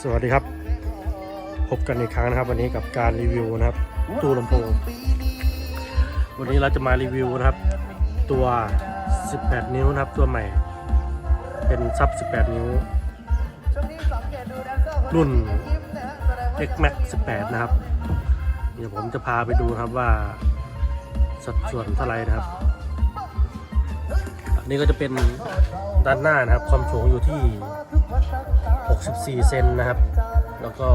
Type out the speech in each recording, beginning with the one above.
สวัสดีครับ พบกันอีกครั้งนะครับ วันนี้กับการรีวิวนะครับ ตู้ลำโพง วันนี้เราจะมารีวิวนะครับ ตัว 18 นิ้วนะครับ ตัวใหม่ เป็นซับ 18 นิ้ว รุ่น X Max 18 นะครับ เดี๋ยวผมจะพาไปดูครับว่า สัดส่วนเท่าไหรนะครับอันนี้ก็จะเป็นด้านหน้านะครับ ความสูงอยู่ที่ 64 เซนนะครับ แล้วก็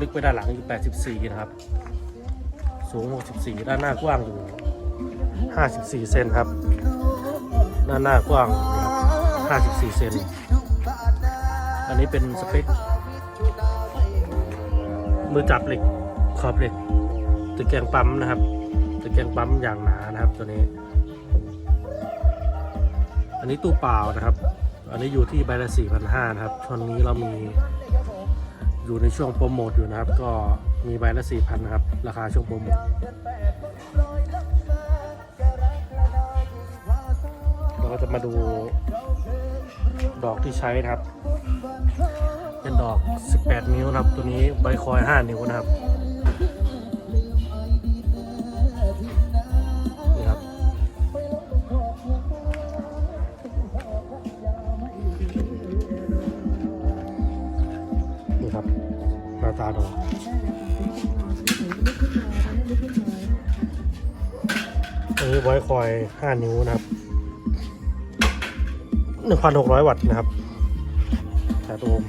ลึกไปด้านหลังอยู่ 84 นะครับ สูง 64 ด้านหน้ากว้างอยู่ 54 เซนครับ ด้านหน้ากว้างครับ54 เซน อันนี้เป็นสเปคมือจับเหล็กขอบเหล็กตะแกรงปั๊มนะครับตะแกรงปั๊มอย่างหนานะครับตัวนี้ อันนี้ตู้เปล่านะครับ อันนี้อยู่ที่ใบละ4,500นะครับช่วงนี้เรามีอยู่ในช่วงโปรโมทอยู่นะครับ ก็มีใบละ4,000นะครับ ราคาช่วงโปรโมทเราก็จะมาดูดอกที่ใช้นะครับ เป็นดอก 18 นิ้วนะครับ ตัวนี้ใบคอย 5 นิ้วนะครับ ตาดอกอันนี้ไว้คอย 5 นิ้วนะครับ 1,600 วัตต์นะครับแต่ตัวม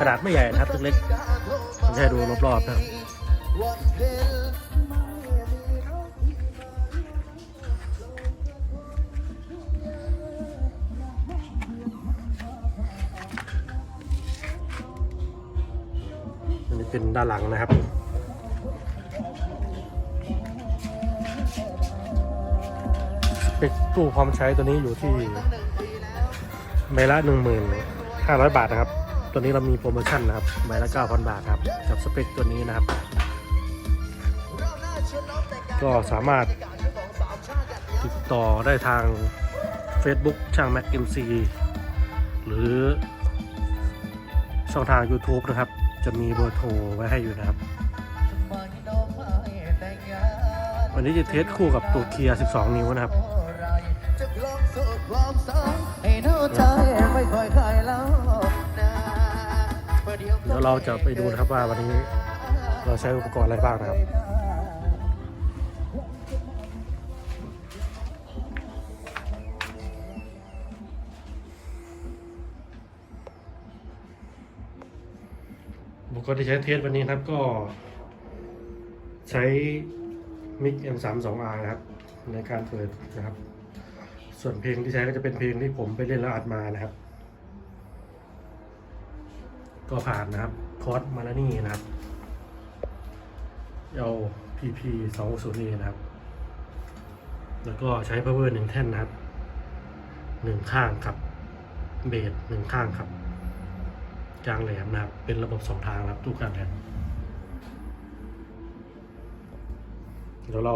ขนาดไม่ใหญ่นะครับตัวเล็กผมจะให้ดูรอบๆนะครับ เป็นด้านหลังนะครับ เปคตู้พร้อมใช้ตัวนี้อยู่ที่ใบละ15,500บาทนะครับ ตัวนี้เรามีโปรโมชั่นนะครับใบละ9,000บาทครับ กับสเปคตัวนี้นะครับ ก็สามารถติดต่อได้ทาง Facebook ช่าง Mac MC หรือช่องทาง YouTube นะครับ จะมีเบอร์โทรไว้ให้อยู่นะครับ วันนี้จะเทสคู่กับตัวเคียร์12 นิ้วนะครับเดี๋ยวเราจะไปดูนะครับว่าวันนี้เราใช้อุปกรณ์อะไรบ้างนะครับ กรณ์ที่ใช้เทสวันนี้ครับก็ใช้มิก M32R นะครับ ในการเปิดนะครับ ส่วนเพลงที่ใช้ก็จะเป็นเพลงที่ผมไปเล่นแล้วอัดมานะครับ ก็ผ่านนะครับคอร์สมาแล้วนี่นะครับเอา PP 2 0นี่นะครับ แล้วก็ใช้ power หนึ่งแท่นนะครับหนึ่งข้างครับ เบสหนึ่งข้างครับ ยางแหลมนะครับ เป็นระบบสองทางนะครับตู้กลางแหลมเดี๋ยวเรา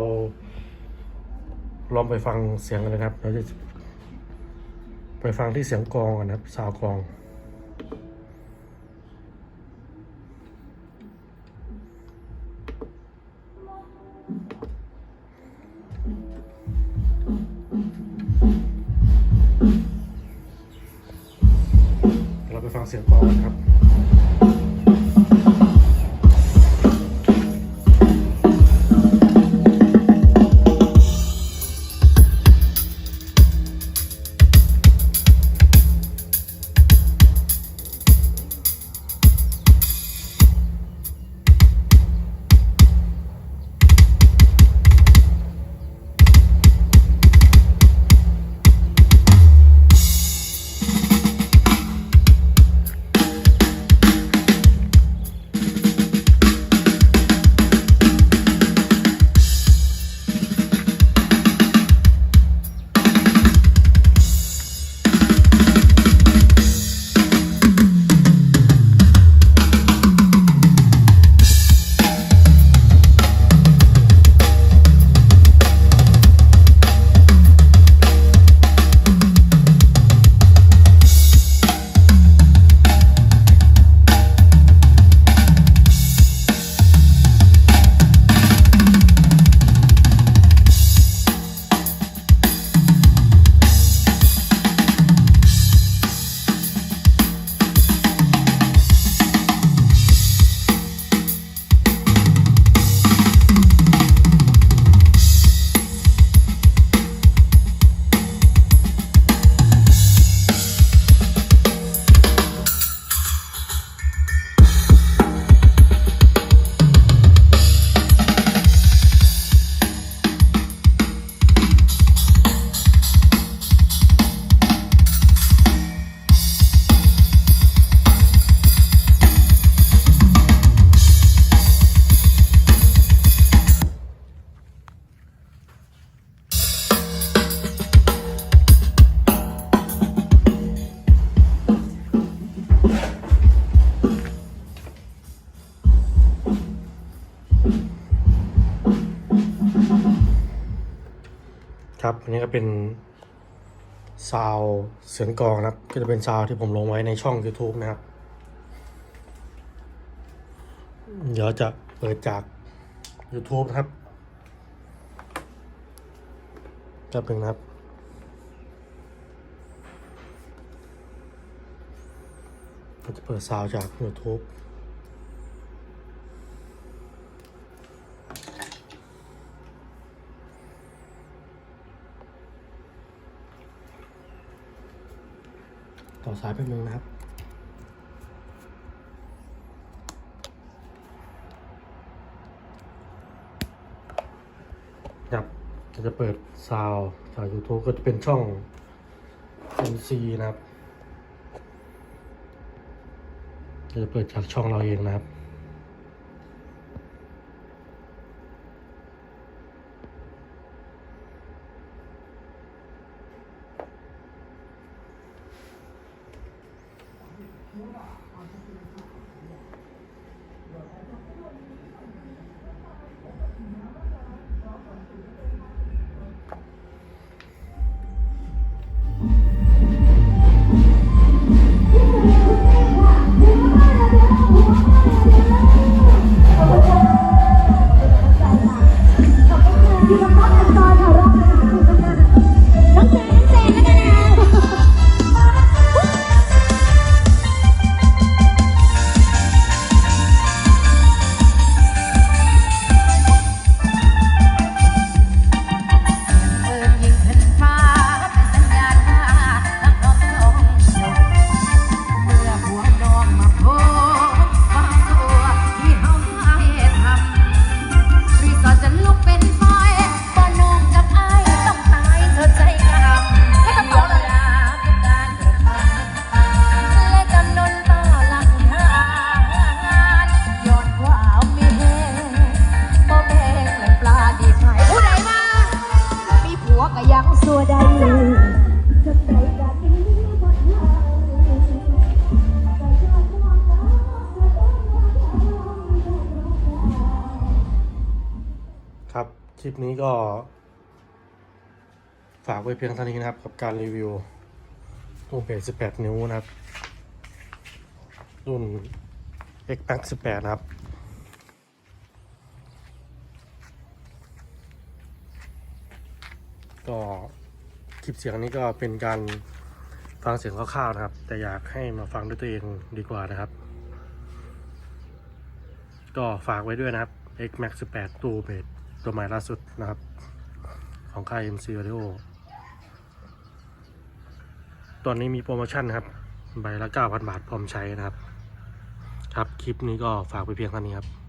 ลองไปฟังเสียงกันเลยนะครับ เราจะไปฟังที่เสียงกองกันนะครับซาวกอง เสียงกลองกันครับ ครับอันนี้ก็เป็นซาวเสียงกองนะครับ ก็จะเป็นซาวที่ผมลงไว้ในช่อง YouTube นะครับ เดี๋ยวจะเปิดจาก YouTube นะครับแป๊บหนึ่งนะครับก็จะเปิดซาวจาก YouTube ต่อสายแป๊บนึงนะครับครับจะเปิดซาวด์จาวยูทูบก็จะเป็นช่อง MC นะครับจะเปิดจากช่องเราเองนะครับ ลิปนี้ก็ ฝากไว้เพียงเท่านี้นะครับ กับการรีวิวรุ่นเพจ18 นิ้วนะครับ รุ่น X Max 18 นะครับก็คลิปเสียงนี้ก็เป็นการฟังเสียงคร่าวๆนะครับ แต่อยากให้มาฟังด้วยตัวเองดีกว่านะครับ ก็ฝากไว้ด้วยนะครับ X Max 18 ตู้เบส ตัวใหม่ล่าสุดนะครับ ของค่าย MC Audio ตอนนี้มีโปรโมชั่นครับ ใบละ 9,000 บาทพร้อมใช้นะครับ ครับ คลิปนี้ก็ฝากไปเพียงเท่านี้ครับ